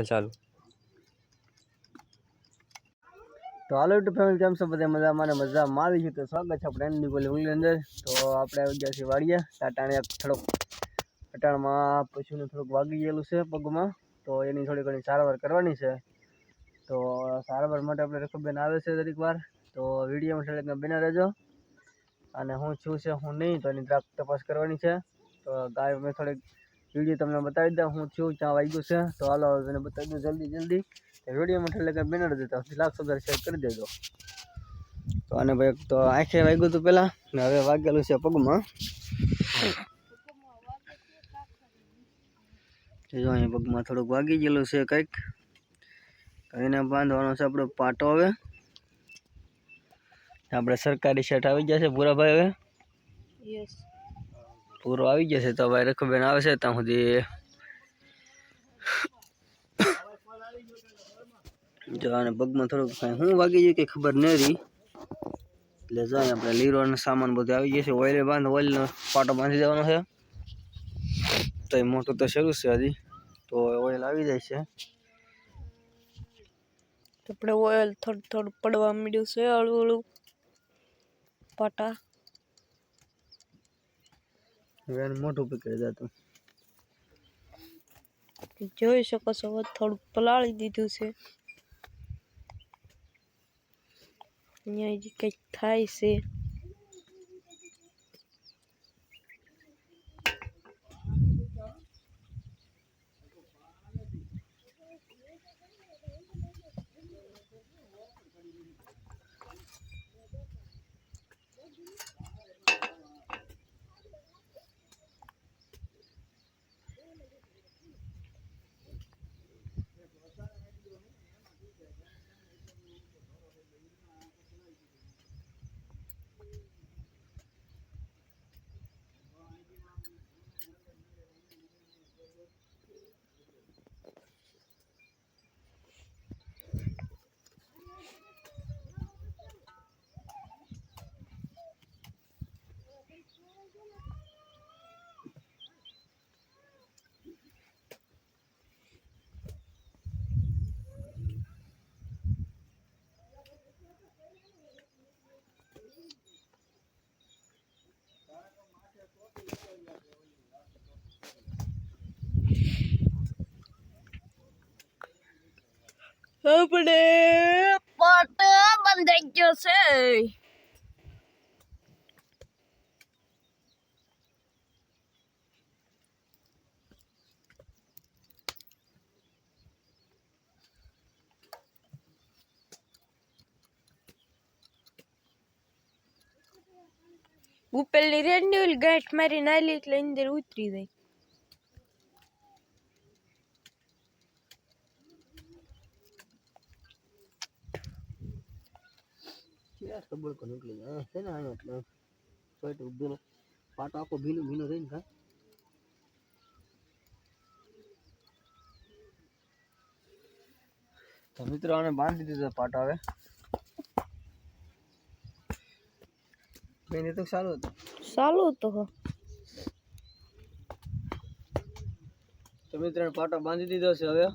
હાલ ચાલુ. તો હાલો યુટ્યુબ ફેમિલી કેમ છો? બધા મજામાં? ને મજામાં આવી છે. તો સ્વાગત છે આપણે એમની બોલી ઉંગલી અંદર. તો આપણે આવી ગયા છીએ વાડીએ. ટાટાણે થોડોક અટાણમાં પશુને થોડુંક વાગી ગયેલું છે પગમાં. તો એની થોડી ઘણી સારવાર કરવાની છે. તો સારવાર માટે આપણે રખબેન આવે છે દરેક વાર. તો વિડીયોમાં થોડીક બેના રહેજો. અને હું છું છે, હું નહીં, તો એની તપાસ કરવાની છે. તો ગાય મેં થોડીક વીડિયો તમને બતાવી દઉં, હું છું ત્યાં વાગ્યું છે. તો હાલો તને બતાવી દઉં જલ્દી જલ્દી. વિડીયોમાં એટલે કે બેનર દેતા લાખ સદર શેર કરી દેજો. તો આને ભાઈ, તો આંખે વાગ્યું હતું પહેલાં, ને હવે વાગેલું છે પગમાં. જો અહીં પગમાં થોડુંક વાગી ગયેલું છે કંઈક. એને બાંધવાનો છે આપણો પાટો હવે. આપણે સરકારી શર્ટ આવી ગયા છે ભૂરાભાઈ હવે. યસ પૂરો આવી ગયો છે તો ભાઈ રખબેન આવે છે ત્યાં સુધી. જો આને પગમાં થોડુંક કાંઈ શું વાગી ગયું કે ખબર નહીં રહી. એટલે જાય આપણે લીરોનો સામાન બધું આવી ગયો છે. ઓઇલે બાંધ, ઓઇલનો પાટો બાંધી દેવાનો છે. તો એ મોટું તો શરૂ છે હજી. તો ઓઇલ આવી જાય છે. આપણે ઓઇલ થોડું થોડું પડવા માંડ્યું છે હળવું હળવું પાટા. હવે મોટું પકડી જતું. જોઈ શકો છો થોડુંક પલાળી દીધું છે. અહીંયા કંઈક થાય છે. આપણે પાટો બંધાઈ ગયો છે. ઉપરની રેન્યુઅલ ગાંઠ મારી નાલી એટલે અંદર ઉતરી જાય. યાર કોને નીકળી જાય છે ને આનો એટલે પેટ ઉભેલો. પાટો આખો ભીનો ભીનો રહીને કા તો મિત્રો આને બાંધી દીધો પાટો હવે. મેં તો સારું હતું. સારું હતું. તો મિત્રો પાટો બાંધી દીધો છે હવે.